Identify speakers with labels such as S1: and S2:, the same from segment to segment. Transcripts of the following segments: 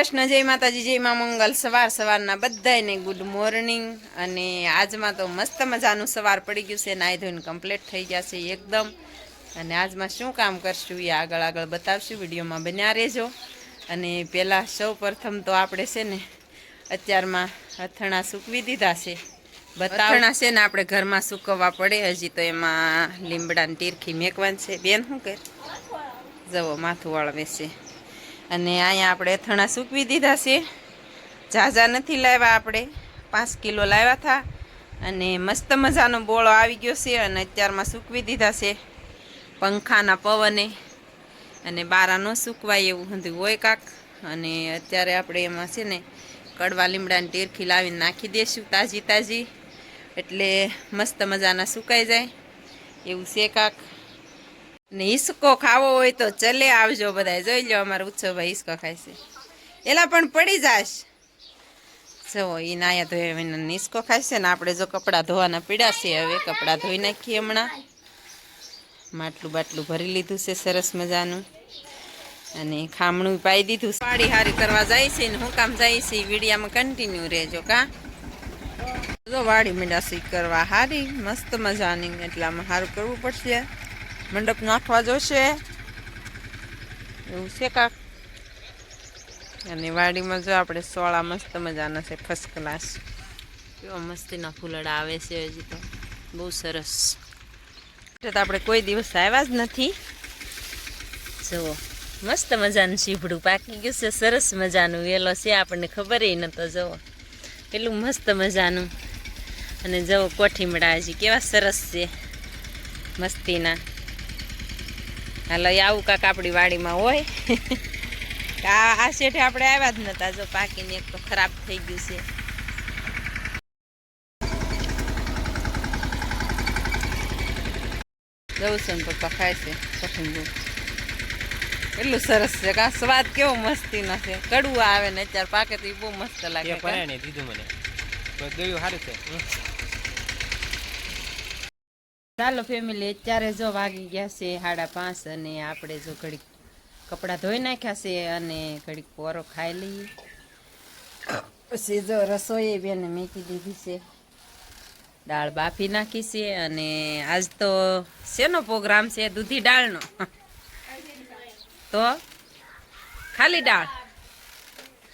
S1: કૃષ્ણ, જય માતાજી, જય મા મંગલ. સવાર સવારના બધાને ગુડ મોર્નિંગ અને આજમાં તો મસ્ત મજાનું સવાર પડી ગયું છે, નાહી ધોઈને કમ્પ્લીટ થઈ ગયા છે એકદમ. અને આજમાં શું કામ કરશું એ આગળ આગળ બતાવશું, વિડીયોમાં બન્યા રહેજો. અને પહેલાં સૌ પ્રથમ તો આપણે છે ને, અત્યારમાં અથણા સૂકવી દીધા છે. બતાવણા છે ને આપણે ઘરમાં સૂકવવા પડે, હજી તો એમાં લીમડાની તીરખી મેકવાની છે. બેન શું કહે જવો, માથું વાળવે છે. અને અહીંયા આપણે અથાણા સૂકવી દીધા છે. ઝાઝા નથી લાવ્યા આપણે. પાંચ કિલો લાવ્યા હતા. અને મસ્ત મજાનો બોળો આવી ગયો છે અને અત્યારમાં સૂકવી દીધા છે પંખાના પવને. અને બારા ન સૂકવાય એવું બધું હોય કાંક. અને અત્યારે આપણે એમાં છે ને કડવા લીમડાની ટેરખી લાવીને નાખી દઈશું તાજી તાજી. એટલે મસ્ત મજાના સુકાઈ જાય. એવું છે કાક. ને હિસકો ખાવો હોય તો ચલે આવજો બધા જોઈ લો અમારો ઉત્સવભાઈ હિસકો ખાય છે. એલા પણ પડી જાશ. જવો એ નાયા ધોઈને હિસકો ખાય ને આપણે જો કપડાં ધોવાના પીડા હવે કપડાં ધોઈ નાખીએ હમણાં. માટલું બાટલું ભરી લીધું છે સરસ મજાનું. અને ખામણું પાઈ દીધું પાડી હારી કરવા જાય છે ને હું કામ જાય છે વિડીયામાં કન્ટિન્યુ રહેજો કા. જો વાડી મીંડાસી કરવા હારી, મસ્ત મજાની એટલામાં સારું કરવું પડશે. મંડપ નાખવા જોશે. એવું છે કાક. અને વાડીમાં જો આપણે સોળા મસ્ત મજાના છે ફર્સ્ટ ક્લાસ કેવા મસ્તીના ફૂલડા આવે છે હજી તો. બહુ સરસ. એટલે તો આપણે કોઈ દિવસ આવ્યા જ નથી. જુઓ મસ્ત મજાનું શીભડું પાકી ગયું છે સરસ મજાનું વેલો છે આપણને ખબર નતો જુઓ. પેલું મસ્ત મજાનું. અને જવો કોઠીમડા હજી કેવા સરસ છે મસ્તીના. હાલો આવું કાંક આપણી વાડીમાં હોય. આ આ શેઠે આપણે આવ્યા જ નતા જો પાકીને એક તો ખરાબ થઈ ગયું છે. જવું છે ને પપ્પા ખાય છે કોઠીમડું એટલું સરસ છે કા સ્વાદ કેવો મસ્તીનો છે. કડવું આવે ને અત્યારે પાકે તો એ બહુ મસ્ત લાગે?
S2: દીધું મને. ગયું સારું છે.
S1: ચાલો ફેમિલી અત્યારે જો વાગી ગયા છે સાડા પાંચ અને આપણે જો ઘડીક કપડાં ધોઈ નાખ્યા છે અને ઘડીક પોરો ખાઈ લઈએ. પછી જો રસોઈ બેને મેકી દીધી છે. દાળ બાફી નાખી છે અને આજ તો શેનો પ્રોગ્રામ છે? દૂધી દાળનો. તો ખાલી દાળ?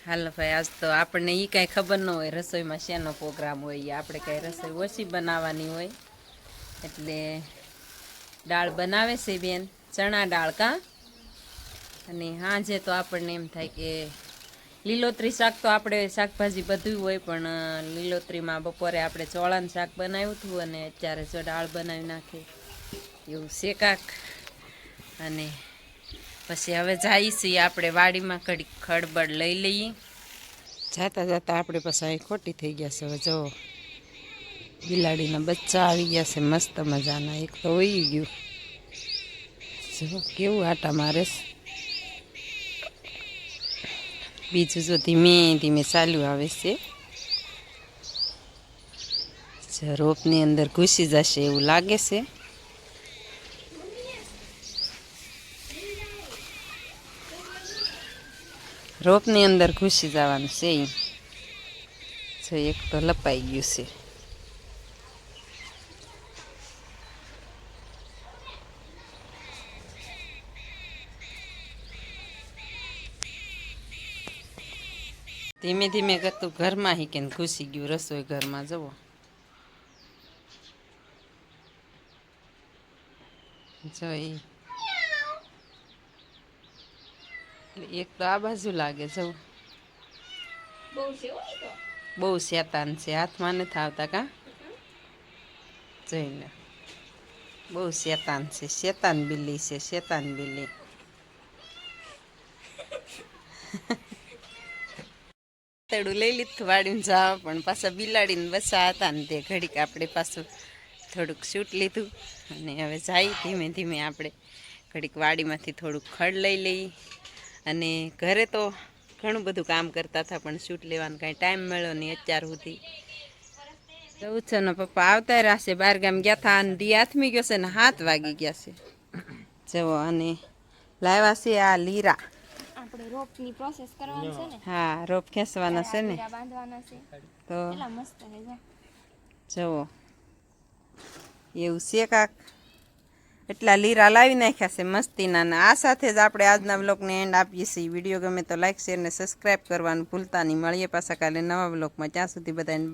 S1: હાલો ભાઈ, આજ તો આપણને એ કાંઈ ખબર ન હોય રસોઈમાં શેનો પ્રોગ્રામ હોય આપણે કાંઈ રસોઈ ઓછી બનાવવાની હોય. એટલે દાળ બનાવે છે બેન, ચણા દાળ કાં? અને હાજે તો આપણને એમ થાય કે લીલોતરી શાક તો આપણે શાકભાજી બધું હોય, પણ લીલોતરીમાં બપોરે આપણે ચોળાનું શાક બનાવ્યું હતું અને અત્યારે જો દાળ બનાવી નાખી. એવું છે કાક. અને પછી હવે જઈશું આપણે વાડીમાં કડી ખડબડ લઈ લઈએ. જાતા જાતા આપણે પછી અહીં ખોટી થઈ ગયા છે, હવે જો બિલાડીના બચ્ચા આવી ગયા છે, મસ્ત મજાના. એક તો વહી ગયું. જો કેવું આટા મારે. બીજું જો ધીમે ધીમે ચાલુ આવે છે. રોપની અંદર ઘૂસી જશે એવું લાગે છે. રોપની અંદર ઘૂસી જવાનું છે એ એક તો લપાઈ ગયું છે. ધીમે ધીમે કરતું ઘરમાં હી કે ઘૂસી ગયું રસોઈ ઘરમાં જવો જો એક તો આ બાજુ લાગે જવું બહુ શેતાન છે હાથમાં નથી આવતા કા? જોઈને. બહુ શેતાન છે શેતાન બિલ્લી છે શેતાન બિલ્લી. તડું લઈ લીધું, વાળીને જાવ પણ પાછા બિલાડીને બસા હતા ને તે ઘડીક આપણે પાછું થોડુંક શૂટ લીધું. અને હવે જાય ધીમે ધીમે આપણે ઘડીક વાડીમાંથી થોડુંક ખડ લઈ લઈ. અને ઘરે તો ઘણું બધું કામ કરતા હતા, પણ શૂટ લેવાનો કાંઈ ટાઈમ મળ્યો નહીં અત્યાર સુધી. જવું છે ને પપ્પા આવતા રહેશે, બાર ગામ ગયા હતા અને દી હાથમી ગયો છે ને હાથ વાગી ગયા છે. જવો અને લાવ્યા છે આ લીરા.
S3: આપણે રોપની પ્રોસેસ કરવાની છે ને.
S1: હા રોપ ખેંચવાના છે ને.
S3: બાંધવાના છે.
S1: તો
S3: એટલા મસ્ત છે જો.
S1: જુઓ. એવું છે કાક. એટલા લીરા લાવી નાખ્યા છે મસ્તીના ને. આ સાથે જ આપણે આજના બ્લોગને એન્ડ આપીએ છીએ. વીડિયો ગમે તો લાઈક શેર ને સબસ્ક્રાઈબ કરવાનું ભૂલતા નહીં. મળીએ પાછા કાલે નવા બ્લોગમાં ત્યાં સુધી બધાને